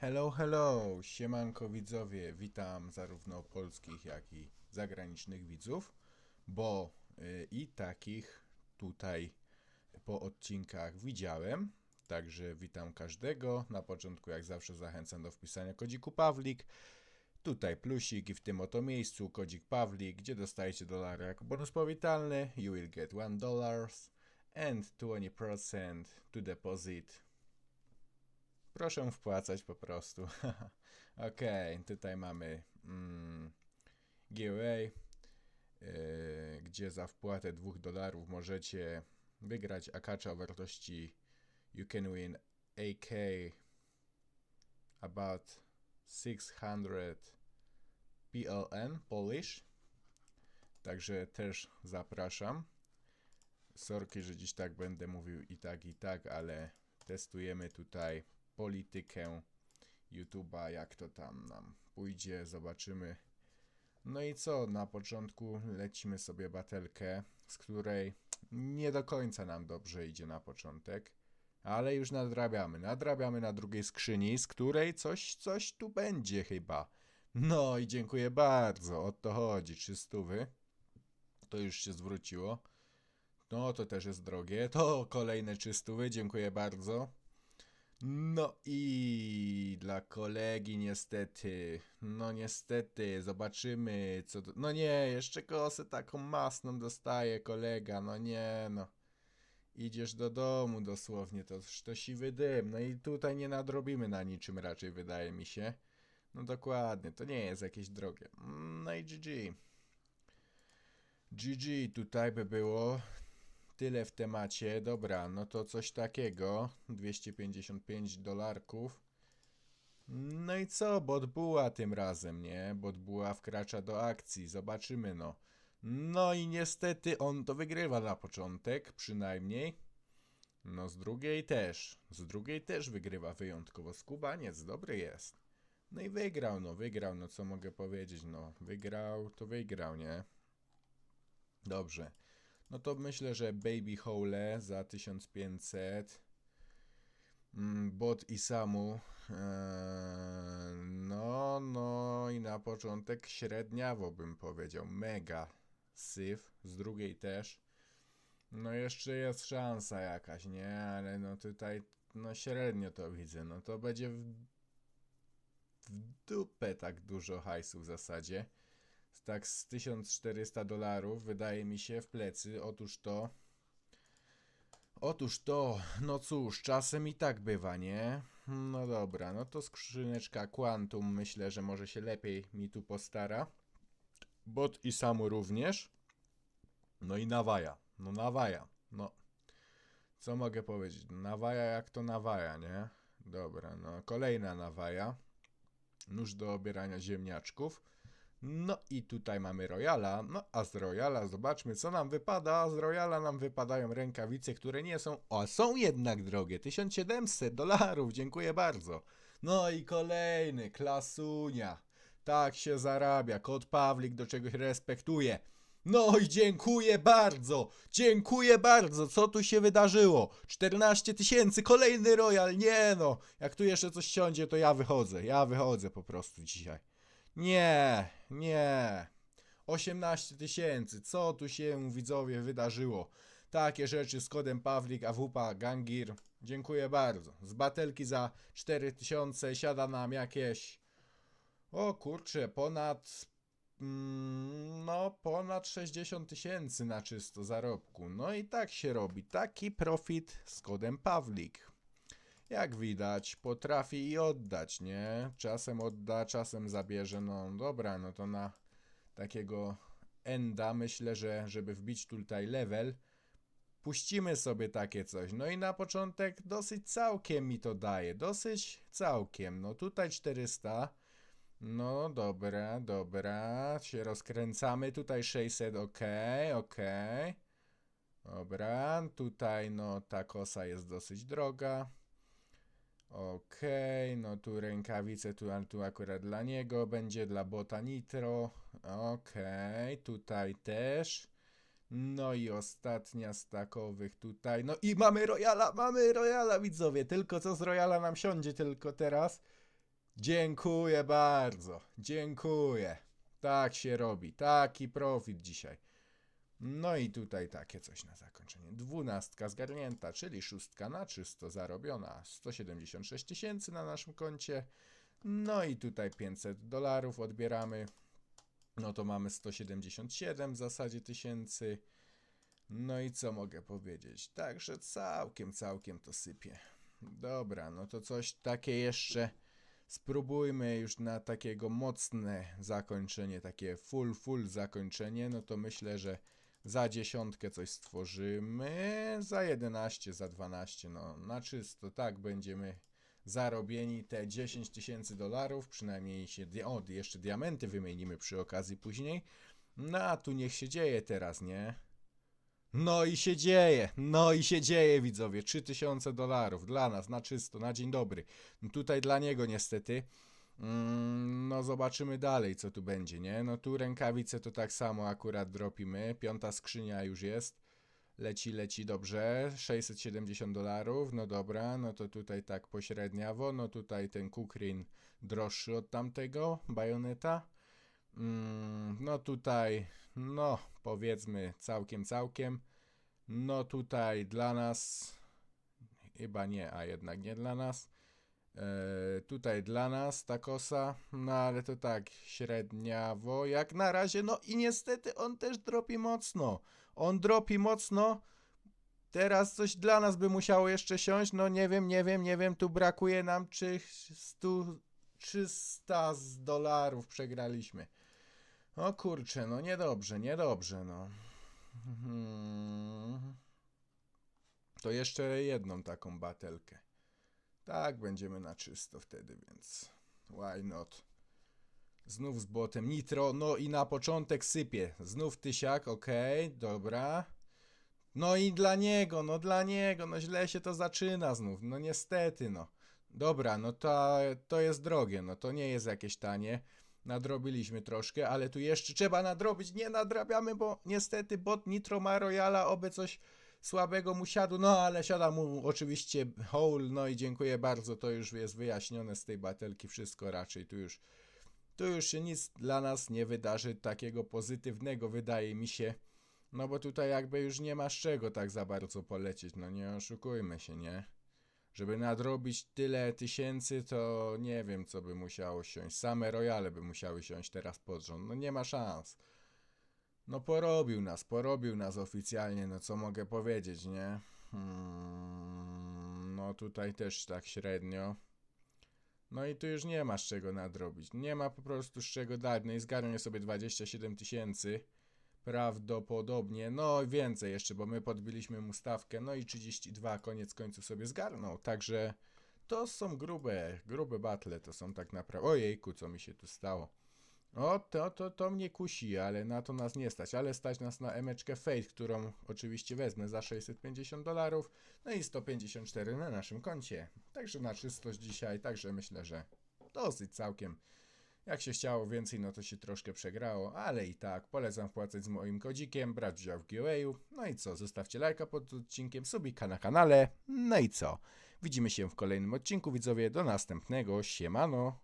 Hello, hello, siemanko widzowie, witam zarówno polskich, jak i zagranicznych widzów, bo y, i takich tutaj po odcinkach widziałem, także witam każdego. Na początku jak zawsze zachęcam do wpisania kodziku Pawlik, tutaj plusik i w tym oto miejscu kodzik Pawlik, gdzie dostajecie dolara jako bonus powitalny, you will get one dollars and 20% to deposit Proszę wpłacać po prostu. Okej, tutaj mamy mm, GOA, yy, gdzie za wpłatę 2 dolarów możecie wygrać akacza o wartości you can win AK about 600 PLN Polish. Także też zapraszam. Sorki, że dziś tak będę mówił i tak i tak, ale testujemy tutaj politykę YouTube'a, jak to tam nam pójdzie, zobaczymy. No i co, na początku lecimy sobie batelkę, z której nie do końca nam dobrze idzie na początek, ale już nadrabiamy. Nadrabiamy na drugiej skrzyni, z której coś, coś tu będzie chyba. No i dziękuję bardzo, o to chodzi, 300. To już się zwróciło. No to też jest drogie. To kolejne 300, dziękuję bardzo. No i dla kolegi niestety, no niestety, zobaczymy co no nie, jeszcze kosę taką masną dostaje kolega, no nie no. Idziesz do domu dosłownie, to, to siwy dym, no i tutaj nie nadrobimy na niczym raczej wydaje mi się. No dokładnie, to nie jest jakieś drogie. No i GG. GG tutaj by było. Tyle w temacie. Dobra, no to coś takiego. 255 dolarków. No i co? Botbuła tym razem, nie? Botbuła wkracza do akcji. Zobaczymy, no. No i niestety on to wygrywa na początek, przynajmniej. No z drugiej też. Z drugiej też wygrywa wyjątkowo. Skubaniec dobry jest. No i wygrał, no wygrał, no co mogę powiedzieć, no. Wygrał, to wygrał, nie? Dobrze. No to myślę, że Baby Hole za 1500. Mm, Bot i Samu. Eee, no, no i na początek średniawo bym powiedział. Mega. Syf. Z drugiej też. No jeszcze jest szansa jakaś, nie? Ale no tutaj no średnio to widzę. No to będzie w, w dupę tak dużo hajsu w zasadzie tak z 1400 dolarów, wydaje mi się, w plecy. Otóż to. Otóż to, no cóż, czasem i tak bywa, nie? No dobra, no to skrzyneczka Quantum myślę, że może się lepiej mi tu postara. Bot i Samu również. No i Nawaja. No Nawaja. No. Co mogę powiedzieć? Nawaja jak to Nawaja, nie? Dobra, no kolejna Nawaja. Nóż do obierania ziemniaczków. No i tutaj mamy Royala. No a z Royala zobaczmy co nam wypada. Z Royala nam wypadają rękawice, które nie są, a są jednak drogie. 1700 dolarów, dziękuję bardzo. No i kolejny, klasunia. Tak się zarabia. Kod Pawlik do czegoś respektuje. No i dziękuję bardzo, dziękuję bardzo, co tu się wydarzyło? 14 tysięcy, kolejny Royal, nie no, jak tu jeszcze coś siądzie, to ja wychodzę, ja wychodzę po prostu dzisiaj. Nie, nie. 18 tysięcy. Co tu się widzowie wydarzyło? Takie rzeczy z kodem Pawlik AWP Gangir. Dziękuję bardzo. Z batelki za 4000 siada nam jakieś. O kurczę, ponad. mm, No, ponad 60 tysięcy na czysto zarobku. No i tak się robi. Taki profit z kodem Pawlik jak widać, potrafi i oddać, nie? Czasem odda, czasem zabierze. No dobra, no to na takiego enda myślę, że żeby wbić tutaj level, puścimy sobie takie coś. No i na początek dosyć całkiem mi to daje. Dosyć całkiem. No tutaj 400. No dobra, dobra. Się rozkręcamy. Tutaj 600, ok, ok. Dobra, tutaj no ta kosa jest dosyć droga. Okej, no tu rękawice, tu, tu akurat dla niego będzie, dla bota nitro. Okej, tutaj też. No i ostatnia z takowych tutaj. No i mamy Royala, mamy Royala widzowie. Tylko co z Royala nam siądzie tylko teraz. Dziękuję bardzo. Dziękuję. Tak się robi. Taki profit dzisiaj. No i tutaj takie coś na zakończenie. Dwunastka zgarnięta, czyli szóstka na czysto zarobiona. 176 tysięcy na naszym koncie. No i tutaj 500 dolarów odbieramy. No to mamy 177 w zasadzie tysięcy. No i co mogę powiedzieć? Także całkiem, całkiem to sypie. Dobra, no to coś takie jeszcze spróbujmy już na takiego mocne zakończenie, takie full, full zakończenie. No to myślę, że za dziesiątkę coś stworzymy, za 11, za 12, no na czysto, tak będziemy zarobieni te 10 tysięcy dolarów, przynajmniej się, o, jeszcze diamenty wymienimy przy okazji później. No a tu niech się dzieje teraz, nie? No i się dzieje, no i się dzieje widzowie, 3000 dolarów dla nas, na czysto, na dzień dobry. Tutaj dla niego niestety, mm, no zobaczymy dalej co tu będzie, nie? No tu rękawice to tak samo akurat dropimy, piąta skrzynia już jest. Leci, leci dobrze, 670 dolarów, no dobra, no to tutaj tak pośredniawo, no tutaj ten Kukrin droższy od tamtego, bajoneta. Mm, no tutaj, no powiedzmy całkiem, całkiem. No tutaj dla nas, chyba nie, a jednak nie dla nas. E, tutaj dla nas ta kosa, no ale to tak średniawo jak na razie. No i niestety on też dropi mocno. On dropi mocno. Teraz coś dla nas by musiało jeszcze siąść. No nie wiem, nie wiem, nie wiem. Tu brakuje nam czy 100, 300 z dolarów przegraliśmy. O kurczę, no niedobrze, niedobrze, no. Mhm. To jeszcze jedną taką batelkę. Tak, będziemy na czysto wtedy, więc why not? Znów z botem nitro, no i na początek sypie. Znów tysiak, okej, dobra. No i dla niego, no dla niego, no źle się to zaczyna znów, no niestety, no. Dobra, no to, to jest drogie, no to nie jest jakieś tanie. Nadrobiliśmy troszkę, ale tu jeszcze trzeba nadrobić. Nie nadrabiamy, bo niestety bot Nitro ma Royala, oby coś słabego mu siadł. No ale siada mu oczywiście Hole, no i dziękuję bardzo. To już jest wyjaśnione z tej batelki. Wszystko raczej tu już. Tu już się nic dla nas nie wydarzy takiego pozytywnego, wydaje mi się. No bo tutaj jakby już nie ma z czego tak za bardzo polecieć. No nie oszukujmy się, nie? Żeby nadrobić tyle tysięcy, to nie wiem, co by musiało siąść. Same royale by musiały siąść teraz pod rząd. No nie ma szans. No porobił nas, porobił nas oficjalnie, no co mogę powiedzieć, nie? Hmm, no tutaj też tak średnio. No i tu już nie ma z czego nadrobić. Nie ma po prostu z czego dać. No i zgarnie sobie 27 tysięcy. Prawdopodobnie, no więcej jeszcze, bo my podbiliśmy mu stawkę, no i 32 koniec końców sobie zgarnął, także to są grube, grube battle, to są tak naprawdę, ojejku, co mi się tu stało. O, to, to, to mnie kusi, ale na to nas nie stać, ale stać nas na emeczkę Fate, którą oczywiście wezmę za 650 dolarów, no i 154 na naszym koncie, także na czystość dzisiaj, także myślę, że dosyć całkiem jak się chciało więcej, no to się troszkę przegrało, ale i tak polecam wpłacać z moim kodzikiem, brać udział w giveawayu. No i co, zostawcie lajka pod odcinkiem, subika na kanale. No i co, widzimy się w kolejnym odcinku, widzowie, do następnego, siemano.